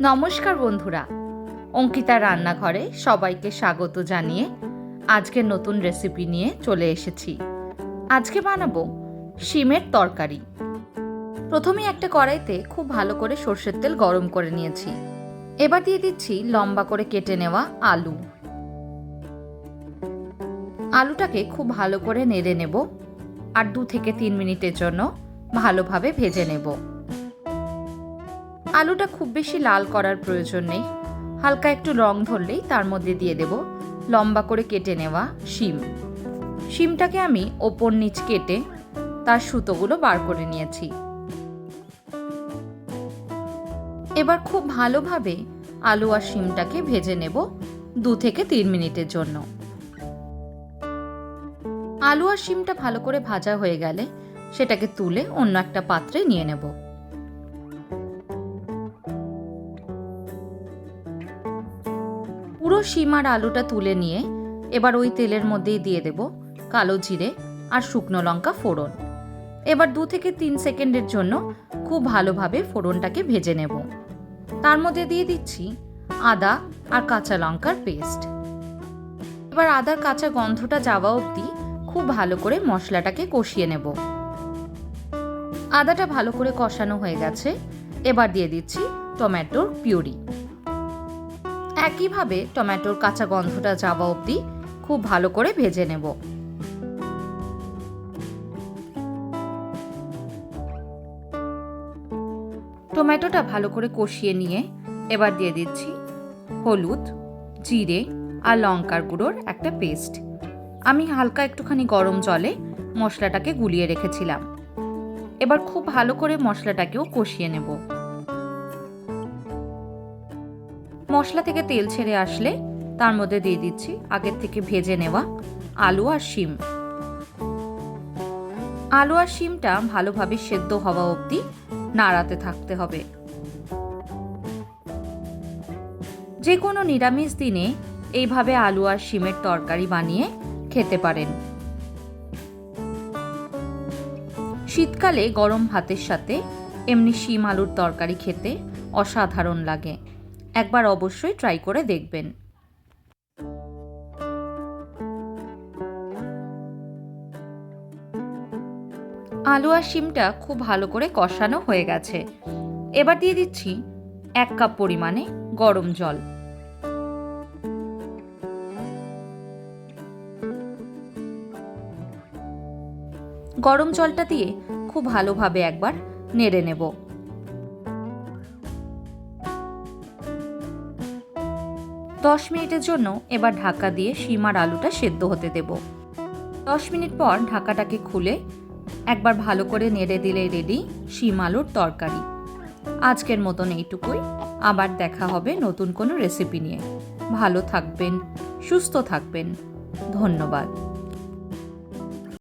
নমস্কার বন্ধুরা। অঙ্কিতা রান্নাঘরে সবাইকে স্বাগত জানিয়ে আজকে নতুন রেসিপি নিয়ে চলে এসেছি। আজকে বানাবো শিমের তরকারি। প্রথমে একটা কড়াইতে খুব ভালো করে সর্ষের তেল গরম করে নিয়েছি। এবার দিয়ে দিচ্ছি লম্বা করে কেটে নেওয়া আলু। আলুটাকে খুব ভালো করে নেড়ে নেব আর দু থেকে তিন মিনিটের জন্য ভালোভাবে ভেজে নেব। আলুটা খুব বেশি লাল করার প্রয়োজন নেই। হালকা একটু রং ধরলেই তার মধ্যে দিয়ে দেব লম্বা করে কেটে নেওয়া শিম। শিমটাকে আমি ওপর নিচ কেটে তার সুতোগুলো বার করে নিয়েছি। এবার খুব ভালোভাবে আলু আর শিমটাকে ভেজে নেব দু থেকে তিন মিনিটের জন্য। আলু আর শিমটা ভালো করে ভাজা হয়ে গেলে সেটাকে তুলে অন্য একটা পাত্রে নিয়ে নেব। পুরো সীমার আলুটা তুলে নিয়ে এবার ওই তেলের মধ্যেই দিয়ে দেব কালো জিরে আর শুকনো লঙ্কা ফোড়ন। এবার দু থেকে তিন সেকেন্ডের জন্য খুব ভালোভাবে ফোড়নটাকে ভেজে নেব। তার মধ্যে দিয়ে দিচ্ছি আদা আর কাঁচা লঙ্কার পেস্ট। এবার আদার কাঁচা গন্ধটা যাওয়া অবধি খুব ভালো করে মশলাটাকে কষিয়ে নেব। আদাটা ভালো করে কষানো হয়ে গেছে। এবার দিয়ে দিচ্ছি টমেটোর পিউরি। একইভাবে টমেটোর কাঁচা গন্ধটা যাওয়া অবধি খুব ভালো করে ভেজে নেব। টমেটোটা ভালো করে কষিয়ে নিয়ে এবার দিয়ে দিচ্ছি হলুদ, জিরে আর লঙ্কার গুঁড়োর একটা পেস্ট। আমি হালকা একটুখানি গরম জলে মশলাটাকে গুলিয়ে রেখেছিলাম। এবার খুব ভালো করে মশলাটাকেও কষিয়ে নেব। মশলা থেকে তেল ছেড়ে আসলে তার মধ্যে দিয়ে দিচ্ছি আগের থেকে ভেজে নেওয়া আলু আর শিম। আলু আর শিমটা ভালোভাবে সেদ্ধ হওয়া অবধি নাড়াতে থাকতে হবে। যে কোনো নিরামিষ দিনে এইভাবে আলু আর শিমের তরকারি বানিয়ে খেতে পারেন। শীতকালে গরম ভাতের সাথে এমনি শিম আলুর তরকারি খেতে অসাধারণ লাগে। একবার অবশ্যই ট্রাই করে দেখবেন। আলু আর শিমটা খুব ভালো করে কষানো হয়ে গেছে। এবার দিয়ে দিচ্ছি এক কাপ পরিমাণে গরম জল। গরম জলটা দিয়ে খুব ভালোভাবে একবার নেড়ে নেব। দশ মিনিটের জন্য এবার ঢাকা দিয়ে সীমার আলুটা সেদ্ধ হতে দেব। দশ মিনিট পর ঢাকাটাকে খুলে একবার ভালো করে নেড়ে দিলে রেডি শিম আলুর তরকারি। আজকের মতন এইটুকুই। আবার দেখা হবে নতুন কোনো রেসিপি নিয়ে। ভালো থাকবেন, সুস্থ থাকবেন। ধন্যবাদ।